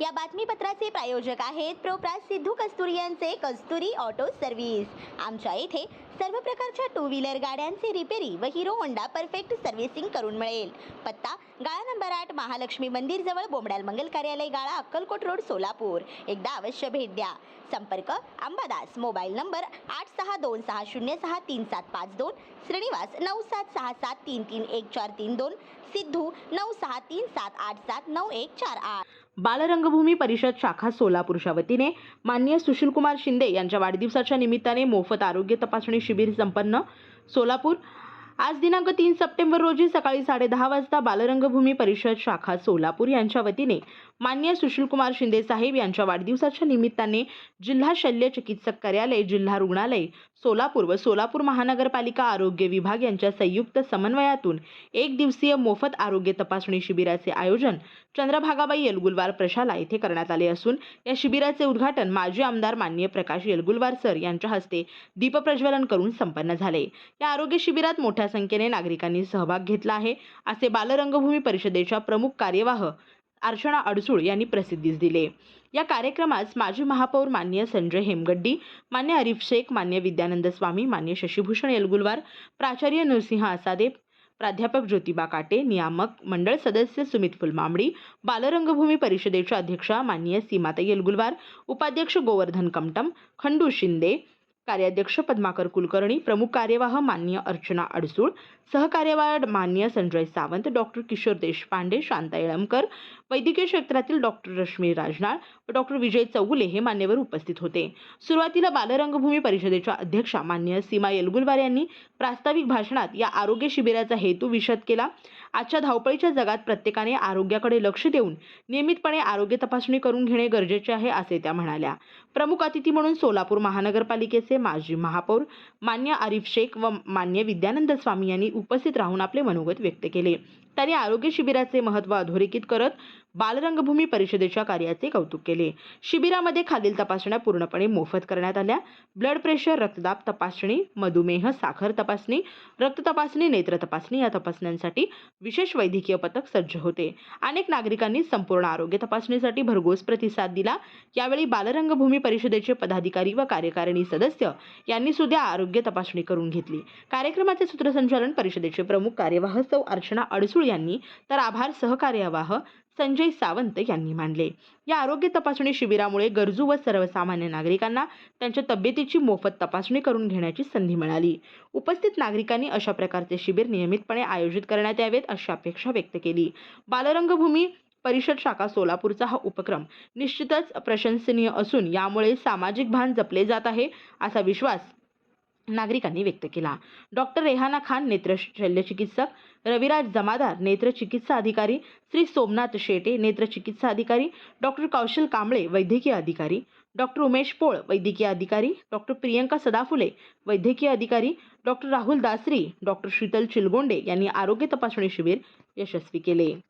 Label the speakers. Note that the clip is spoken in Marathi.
Speaker 1: या बातमीपत्राचे प्रायोजक आहेत प्रोप्रास सिद्धू कस्तुरी यांचे कस्तुरी ऑटो सर्व्हिस. आमच्या येथे सर्व प्रकारच्या टू व्हीलर गाड्यांचे रिपेरी व हिरो होंडा परफेक्ट सर्व्हिसिंग करून मिळेल. पत्ता गाळा नंबर आठ महालक्ष्मी मंदिर जवळ बोमडाल मंगल कार्यालय गाळा अक्कलकोट रोड सोलापूर. एकदा अवश्य भेट द्या. संपर्क अंबादास मोबाईल नंबर आठ सहा दोन सहा शून्य सहा तीन सात पाच दोन श्रीनिवास नऊ सात सहा सात तीन तीन एक चार तीन दोन सिद्धू नऊ सहा तीन सात आठ सात नऊ एक चार आठ.
Speaker 2: बालरंगभूमी परिषद शाखा सोलापूरच्या वतीने माननीय सुशीलकुमार शिंदे यांच्या वाढदिवसाच्या निमित्ताने मोफत आरोग्य तपासणी शिबिर संपन्न. सोलापूर आज दिनांक तीन सप्टेंबर रोजी सकाळी साडेदहा वाजता बालरंगभूमी परिषद शाखा सोलापूर यांच्या वतीने मान्य सुशीलकुमार शिंदे साहेब यांच्या वाढदिवसाच्या निमित्ताने जिल्हा शल्य चिकित्सक कार्यालय जिल्हा रुग्णालय सोलापूर व सोलापूर महानगरपालिका आरोग्य विभाग यांच्या संयुक्त समन्वयातून एक दिवसीय मोफत आरोग्य तपासणी शिबिराचे आयोजन चंद्रभागाबाई येलगुलवार प्रशाला येथे करण्यात आले असून या शिबिराचे उद्घाटन माजी आमदार माननीय प्रकाश येलगुलवार सर यांच्या हस्ते दीपप्रज्वलन करून संपन्न झाले. या आरोग्य शिबिरात मोठ्या संख्येने नागरिकांनी सहभाग घेतला आहे असे बालरंगभूमी परिषदेच्या प्रमुख कार्यवाह अर्चना अडसूळ यांनी प्रसिद्धीस दिले. या कार्यक्रमास माजी महापौर मान्य संजय हेमगड्डी मान्य अरिफ शेख मान्य विद्यानंद स्वामी मान्य शशीभूषण येलगुलवार प्राचार्य नरसिंह आसादे प्राध्यापक ज्योतिबा काटे नियामक मंडळ सदस्य सुमित फुलमामडी बालरंगभूमी परिषदेच्या अध्यक्षा माननीय सीमाता येलगुलवार उपाध्यक्ष गोवर्धन कमटम खंडू शिंदे कार्याध्यक्ष पद्माकर कुलकर्णी प्रमुख कार्यवाह मान्य अर्चना अडसूळ सहकार्यवाह मान्य संजय सावंत डॉक्टर किशोर देशपांडे शांता येळमकर वैद्यकीय क्षेत्रातील डॉक्टर रश्मी राजनाळ व डॉक्टर विजय चौगुले हे मान्यवर उपस्थित होते. सुरुवातीला बालरंगभूमी परिषदेच्या अध्यक्षा मान्य सीमा येलगुलवार यांनी प्रास्ताविक भाषणात या आरोग्य शिबिराचा हेतू विशद केला. आजच्या धावपळीच्या जगात प्रत्येकाने आरोग्याकडे लक्ष देऊन नियमितपणे आरोग्य तपासणी करून घेणे गरजेचे आहे असे त्या म्हणाल्या. प्रमुख अतिथी म्हणून सोलापूर महानगरपालिकेचे माजी महापौर मान्य आरिफ शेख व मान्य विद्यानंद स्वामी यांनी उपस्थित राहून आपले मनोगत व्यक्त केले. त्यांनी आरोग्य शिबिराचे महत्त्व अधोरेखित करत बालरंगभूमी परिषदेच्या कार्याचे कौतुक केले. शिबिरामध्ये खालील तपासण्या पूर्णपणे मोफत करण्यात आल्या. ब्लड प्रेशर रक्तदाब तपासणी मधुमेह साखर तपासणी रक्त तपासणी नेत्र तपासणी या तपासण्यांसाठी विशेष वैद्यकीय पथक सज्ज होते. अनेक नागरिकांनी संपूर्ण आरोग्य तपासणीसाठी भरघोस प्रतिसाद दिला. यावेळी बालरंगभूमी परिषदेचे पदाधिकारी व कार्यकारिणी सदस्य यांनी सुद्धा आरोग्य तपासणी करून घेतली. कार्यक्रमाचे सूत्रसंचालन परिषदेचे प्रमुख कार्यवाह सौ अर्चना अडसूळ यांनी. तर आभार सहकार्यवाह संजय सावंत यांनी मानले. या आरोग्य तपासणी शिबिरामुळे गरजू व सर्वसामान्य नागरिकांना त्यांच्या तब्येतीची मोफत तपासणी करून घेण्याची संधी मिळाली. उपस्थित नागरिकांनी अशा प्रकारचे शिबिर नियमितपणे आयोजित करण्यात यावेत अशी अपेक्षा व्यक्त केली. बालरंगभूमी परिषद शाखा सोलापूरचा हा उपक्रम निश्चितच प्रशंसनीय असून यामुळे सामाजिक भान जपले जात आहे असा विश्वास नागरिकांनी व्यक्त केला. डॉक्टर रेहाना खान नेत्र शल्यचिकित्सक. रविराज जमादार नेत्र चिकित्सा अधिकारी. श्री सोमनाथ शेटे नेत्र चिकित्सा अधिकारी. डॉक्टर कौशल कांबळे वैद्यकीय अधिकारी. डॉक्टर उमेश पोळ वैद्यकीय अधिकारी. डॉक्टर प्रियंका सदाफुले वैद्यकीय अधिकारी. डॉक्टर राहुल दासरी डॉक्टर शीतल चिलगोंडे यांनी आरोग्य तपासणी शिबिर यशस्वी केले.